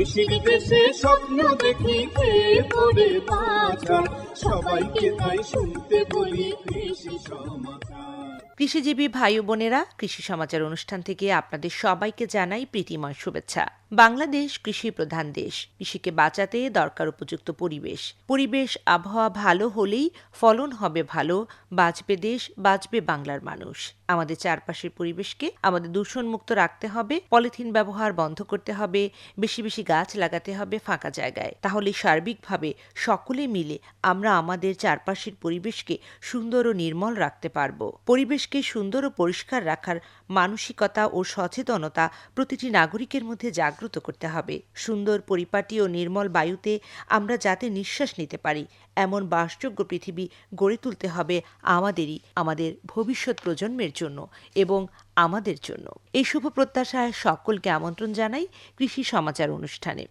কৃষির দেশে স্বপ্ন দেখি খেয়ে পড়ে বাঁচা সবাইকে তাই শুনতে বলি কৃষি সমাচার। কৃষিজীবী ভাই বোনেরা কৃষি সমাচার অনুষ্ঠান থেকে আপনাদের সবাইকে জানাই প্রীতিময় শুভেচ্ছা। বাংলাদেশ কৃষি প্রধান দেশ কৃষিকে বাঁচাতে দরকার উপযুক্ত পরিবেশ। পরিবেশ আবহাওয়া ভালো হলেই ফলন হবে ভালো বাঁচবে দেশ বাঁচবে বাংলার মানুষ। আমাদের চারপাশের পরিবেশকে আমাদের দূষণমুক্ত রাখতে হবে পলিথিন ব্যবহার বন্ধ করতে হবে বেশি বেশি গাছ লাগাতে হবে ফাঁকা জায়গায়। তাহলে সার্বিকভাবে সকলে মিলে আমরা আমাদের চারপাশের পরিবেশকে সুন্দর ও নির্মল রাখতে পারব। পরিবেশকে সুন্দর ও পরিষ্কার রাখার মানসিকতা ও সচেতনতা প্রতিটি নাগরিকের মধ্যে জাগ্রত করতে হবে। সুন্দর, পরিপাটি ও নির্মল বায়ুতে আমরা যাতে নিঃশ্বাস নিতে পারি, এমন বাসযোগ্য পৃথিবী গড়ে তুলতে হবে আমাদেরই, আমাদের ভবিষ্যৎ প্রজন্মের জন্য এবং আমাদের জন্য। এই শুভ প্রত্যাশায় সকলকে আমন্ত্রণ জানাই কৃষি সমাচার অনুষ্ঠানে।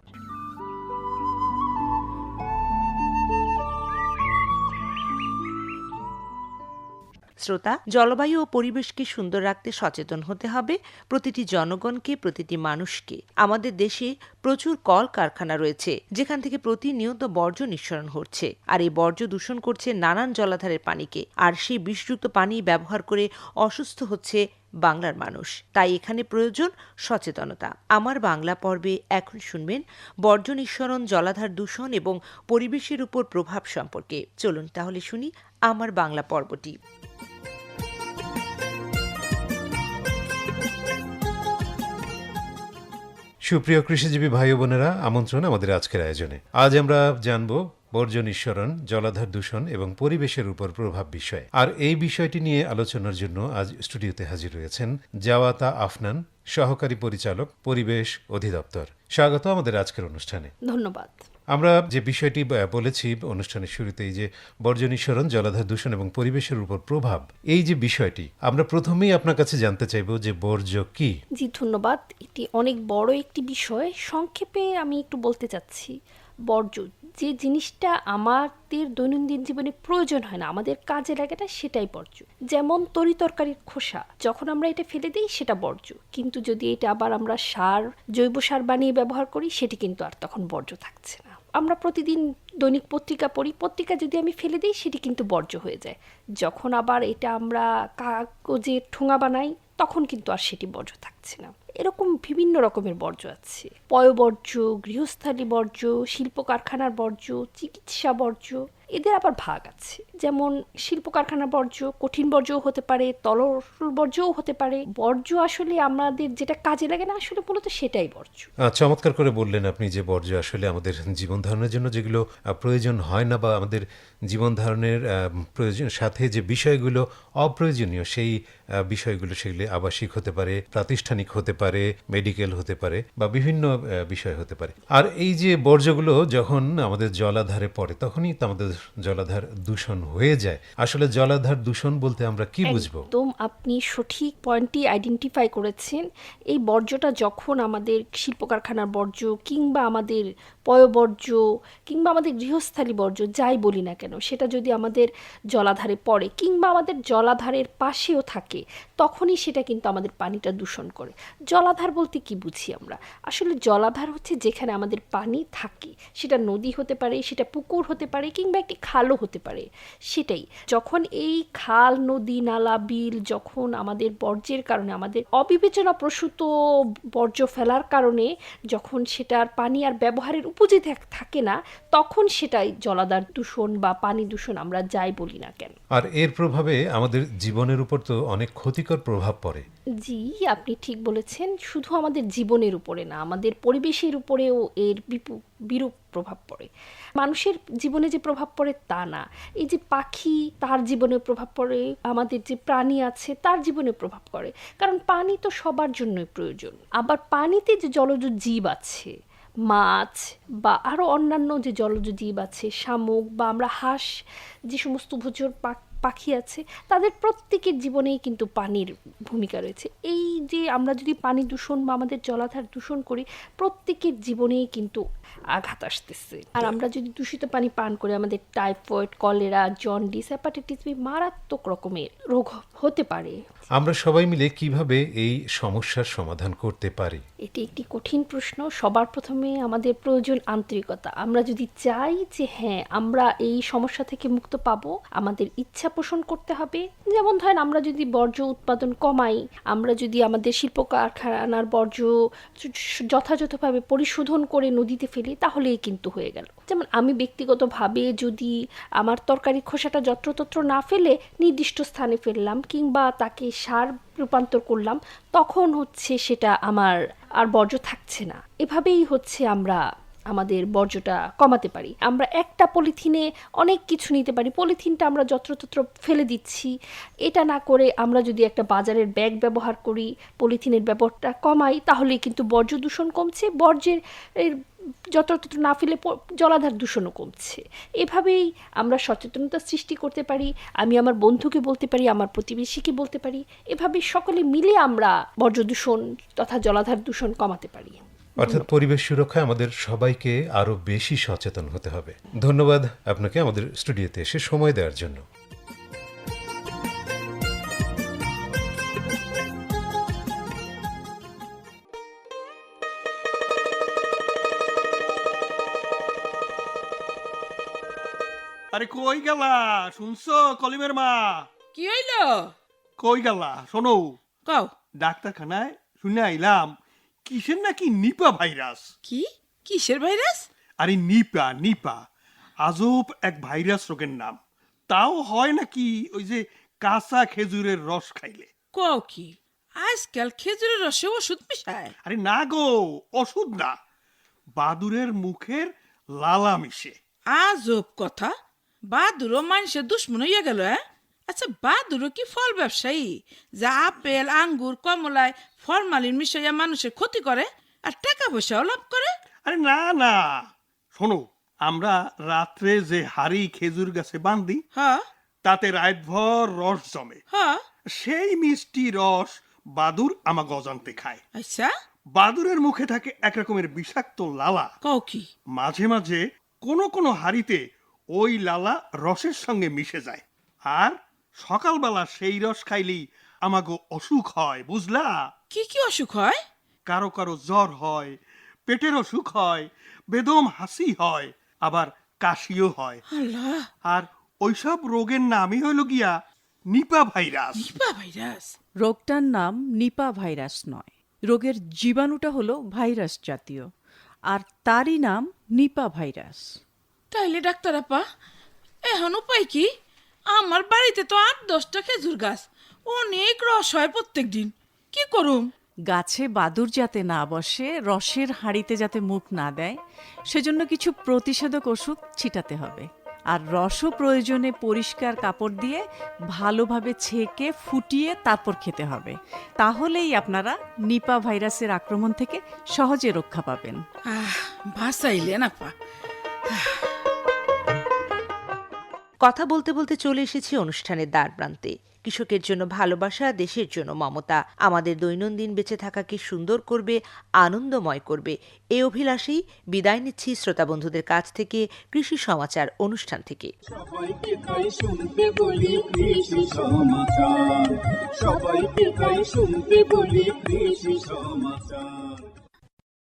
শ্রোতা, জলবায়ু ও পরিবেশকে সুন্দর রাখতে সচেতন হতে হবে। প্রতিটি জনগণকে, প্রতিটি মানুষকে। আমাদের দেশে প্রচুর কল কারখানা রয়েছে, যেখান থেকে প্রতিনিয়ত বর্জ্য নিঃসরণ হচ্ছে। আর এই বর্জ্য দূষণ করছে নানান জলাধারের পানিকে। আর সেই বিষযুক্ত পানি ব্যবহার করে অসুস্থ হচ্ছে বাংলার মানুষ। তাই এখানে প্রয়োজন সচেতনতা। আমার বাংলা পর্বে এখন শুনবেন বর্জ্য নিঃসরণ, জলাধার দূষণ এবং পরিবেশের উপর প্রভাব সম্পর্কে। চলুন তাহলে শুনি আমার বাংলা পর্বটি। সুপ্রিয় কৃষিজীবী ভাই বোনেরা, আমন্ত্রণ আমাদের আজকের আয়োজনে। আজ আমরা জানব বর্জ্য নিঃসরণ জলাধার দূষণ এবং পরিবেশের উপর প্রভাব বিষয়। আর এই বিষয়টি নিয়ে আলোচনার জন্য আজ স্টুডিওতে হাজির রয়েছেন জাওয়াতা আফনান, সহকারী পরিচালক, পরিবেশ অধিদপ্তর। স্বাগত আমাদের আজকের অনুষ্ঠানে। ধন্যবাদ। আমরা যে বিষয়টি বলেছি অনুষ্ঠানের শুরুতেই যে বর্জ্য নিঃসরণ জলাধার দূষণ এবং পরিবেশের উপর প্রভাব, এই যে বিষয়টি, আমরা প্রথমেই আপনার কাছে জানতে চাইব যে বর্জ্য কি? জি, ধন্যবাদ। এটি অনেক বড় একটি বিষয়। সংক্ষেপে আমি একটু বলতে চাচ্ছি, বর্জ্য, যে জিনিসটা আমাদের দৈনন্দিন জীবনে প্রয়োজন হয় না, আমাদের কাজে লাগে না, সেটাই বর্জ্য। যেমন তরি তরকারির খোসা, যখন আমরা এটা ফেলে দিই, সেটা বর্জ্য। কিন্তু যদি এটা আবার আমরা সার, জৈব সার বানিয়ে ব্যবহার করি, সেটি কিন্তু আর তখন বর্জ্য থাকছে না। আমরা প্রতিদিন দৈনিক পত্রিকা পড়ি। পত্রিকা যদি আমি ফেলে দিই, সেটি কিন্তু বর্জ্য হয়ে যায়। যখন আবার এটা আমরা কাগজে ঠোঙা বানাই, তখন কিন্তু আর সেটি বর্জ্য থাকছে না। এরকম বিভিন্ন রকমের বর্জ্য আছে। পয়বর্জ্য, গৃহস্থালী বর্জ্য শিল্প কারখানার বর্জ্য, চিকিৎসা বর্জ্য। এদের আবার ভাগ আছে। যেমন শিল্প কারখানা বর্জ্য, কঠিন বর্জ্যও হতে পারে, তরল বর্জ্যও হতে পারে। বর্জ্য আসলে আমাদের যেটা কাজে লাগে না আসলে মূলত সেটাই বর্জ্য। চমৎকার করে বললেন আপনি যে বর্জ্য আসলে আমাদের জীবন ধারণের জন্য যেগুলো প্রয়োজন হয় না বা আমাদের জীবন ধারণের প্রয়োজন, সাথে যে বিষয়গুলো অপ্রয়োজনীয়, সেই বিষয়গুলো সেগুলি আবাসিক হতে পারে প্রাতিষ্ঠানিক হতে পারে মেডিকেল হতে পারে বা বিভিন্ন বিষয় হতে পারে। আর এই যে বর্জ্যগুলো যখন আমাদের জলাধারে পড়ে তখনই তো আমাদের জলাধার দূষণ হয়ে যায়। আসলে জলাধার দূষণ বলতে আমরা কি বুঝব? একদম আপনি সঠিক পয়েন্টটি আইডেন্টিফাই করেছেন। এই বর্জ্যটা যখন আমাদের শিল্প কারখানার বর্জ্য কিংবা আমাদের পয়বর্জ্য কিংবা আমাদের গৃহস্থালী বর্জ্য যাই বলি না কেন সেটা যদি আমাদের জলাধারে পড়ে কিংবা আমাদের জলাধারের পাশেও থাকে Kentucky তখনই সেটা কিন্তু আমাদের পানিটা দূষণ করে। জলাধার বলতে কি বুঝি আমরা? আসলে জলাধার হচ্ছে যেখানে আমাদের পানি থাকে। সেটা নদী হতে পারে, সেটা পুকুর হতে পারে কিংবা একটি খালও হতে পারে। সেটাই। যখন এই খাল, নদী, নালা, বিল যখন আমাদের বর্জ্যের কারণে, আমাদের অবিবেচনা প্রসূত বর্জ্য ফেলার কারণে যখন সেটার পানি আর ব্যবহারের উপযোগী থাকে না, তখন সেটাই জলাধার দূষণ বা পানি দূষণ আমরা যাই বলি না কেন। আর এর প্রভাবে আমাদের জীবনের উপর তো অনেক ক্ষতিকর প্রভাব পড়ে। জি, আপনি ঠিক বলেছেন। শুধু আমাদের জীবনের উপরে না, আমাদের পরিবেশের উপরেও এর বিরূপ প্রভাব পড়ে। মানুষের জীবনে যে প্রভাব পড়ে তা না। এই যে পাখি, তার জীবনে প্রভাব পড়ে। আমাদের যে প্রাণী আছে, তার জীবনে প্রভাব পড়ে। কারণ পানি তো সবার জন্যই প্রয়োজন। আবার পানিতে যে জলজ জীব আছে, মাছ বা আরও অন্যান্য যে জলজ জীব আছে, শামুক বা আমরা হাঁস, যে সমস্ত ভোজর পাক পাখি আছে তাদের প্রত্যেকের জীবনেই কিন্তু পানির ভূমিকা রয়েছে। এই যে আমরা যদি পানি দূষণ বা আমাদের জলাধার দূষণ করি প্রত্যেকের জীবনেই কিন্তু আঘাত আসতেছে। আর আমরা যদি দূষিত পানি পান করে আমাদের typhoid cholera jaundice hepatitis B মারাত্মক রকমের রোগ হতে পারে। আমরা সবাই মিলে কীভাবে এই সমস্যার সমাধান করতে পারি? এটি একটি কঠিন প্রশ্ন সবার প্রথমে আমাদের প্রয়োজন আন্তরিকতা। আমরা যদি চাই যে হ্যাঁ আমরা এই সমস্যা থেকে মুক্ত পাবো আমাদের ইচ্ছা পোষণ করতে হবে। যেমন ধরেন আমরা যদি বর্জ্য উৎপাদন কমাই, আমরা যদি আমাদের শিল্প কারখানার বর্জ্য যথাযথভাবে পরিশোধন করে নদীতে ফেলি, তাহলেই কিন্তু হয়ে গেল। যেমন আমি ব্যক্তিগতভাবে যদি আমার তরকারি খোসাটা যত্রতত্র না ফেলে নির্দিষ্ট স্থানে ফেললাম কিংবা তাকে সার রূপান্তর করলাম, তখন হচ্ছে সেটা আমার আর বর্জ্য থাকছে না। এভাবেই হচ্ছে আমরা আমাদের বর্জ্যটা কমাতে পারি। আমরা একটা পলিথিনে অনেক কিছু নিতে পারি। পলিথিনটা আমরা যত্রতত্র ফেলে দিচ্ছি। এটা না করে আমরা যদি একটা বাজারের ব্যাগ ব্যবহার করি, পলিথিনের ব্যবহারটা কমাই তাহলে কিন্তু বর্জ্য দূষণ কমছে। বর্জ্যের যত্রতত্র না ফেলে জলাধার দূষণও কমছে। এভাবেই আমরা সচেতনতা সৃষ্টি করতে পারি। আমি আমার বন্ধুকে বলতে পারি, আমার প্রতিবেশীকে বলতে পারি। এভাবে সকলে মিলে আমরা বর্জ্য দূষণ তথা জলাধার দূষণ কমাতে পারি। অর্থাৎ পরিবেশ সুরক্ষায় আমাদের সবাইকে আরও বেশি সচেতন হতে হবে। ধন্যবাদ আপনাকে আমাদের স্টুডিওতে এসে সময় দেওয়ার জন্য। আরে কই গেলা? শুনছো কলিমের মা? কি হইল? কই গেলা? শোনো। কও। ডাক্তারখানায় শুনে আইলাম কিসের নাকি নিপা ভাইরাস? কি? কিসের ভাইরাস? আরে নিপা নিপা। আজব এক ভাইরাস রোগের নাম। তাও হয় নাকি ওই যে কাঁচা খেজুরের রস খাইলে? কও কি? আজকাল খেজুরের রসে ওষুধ মিশায়। আরে না গো ওষুধ না। বাদুরের মুখের লালা মিশে। আজব কথা। বাদুরও মানুষের দুশ্মন হইয়া গেল হ্যাঁ? আচ্ছা বাদুরও কি ফল ব্যবসায়ী? যা আপেল আঙ্গুর কমলায় ফরমালিন মিশাইয়া মানুষের ক্ষতি করে আর টাকা পয়সাও লাভ করে? আরে না না। শোনো আমরা রাত্রে যে হাড়ি খেজুর গাছে বান্ধি হ। তাতে রাতভর রস জমে। হ। সেই মিষ্টি রস বাদুর আমা অজান্তে খায়। আচ্ছা। বাদুরের মুখে থাকে এক রকমের বিষাক্ত লালা। কও কি? মাঝে মাঝে কোনো কোনো হাড়িতে ওই লালা রসের সঙ্গে মিশে যায়। আর সকালবেলা সেই রস খাইলেই আমাগো অসুখ হয় বুঝলা? কি কি অসুখ হয়? কারও কারও জ্বর হয় পেটের অসুখ হয় বেদম হাসি হয় আবার কাশিও হয়। আল্লাহ! আর ওইসব রোগের নামই হলো গিয়া নিপা ভাইরাস। Nipah virus? রোগটার নাম নিপা ভাইরাস নয় রোগের জীবাণুটা হলো ভাইরাস জাতীয় আর তারই নাম নিপা ভাইরাস। তাইলে ডাক্তার আপা এখন উপায় কি? আমার বাড়িতে তো আট দশটা খেজুর গাছ। অনেক রস হয় প্রত্যেক দিন কি করুম? গাছে বাদুর যাতে না বসে রসের হাঁড়িতে যাতে মুখ না দেয় সেজন্য কিছু প্রতিষেধক ওষুধ ছিটাতে হবে। আর রসও প্রয়োজনে পরিষ্কার কাপড় দিয়ে ভালোভাবে ছেঁকে ফুটিয়ে তারপর খেতে হবে। তাহলেই আপনারা নিপা ভাইরাসের আক্রমণ থেকে সহজে রক্ষা পাবেন। আহ ভাসাইলেন আপা। কথা বলতে বলতে চলে এসেছি অনুষ্ঠানের দ্বার প্রান্তে। কৃষকের জন্য ভালোবাসা, দেশের জন্য মমতা। আমাদের দৈনন্দিন বেঁচে থাকাকে সুন্দর করবে, আনন্দময় করবে। এই অভিলাষেই বিদায় নিচ্ছি শ্রোতা বন্ধুদের কাছ থেকে কৃষি সমাচার অনুষ্ঠান থেকে। সবাইকে তাই শুনতে বলি কৃষি সমাচার।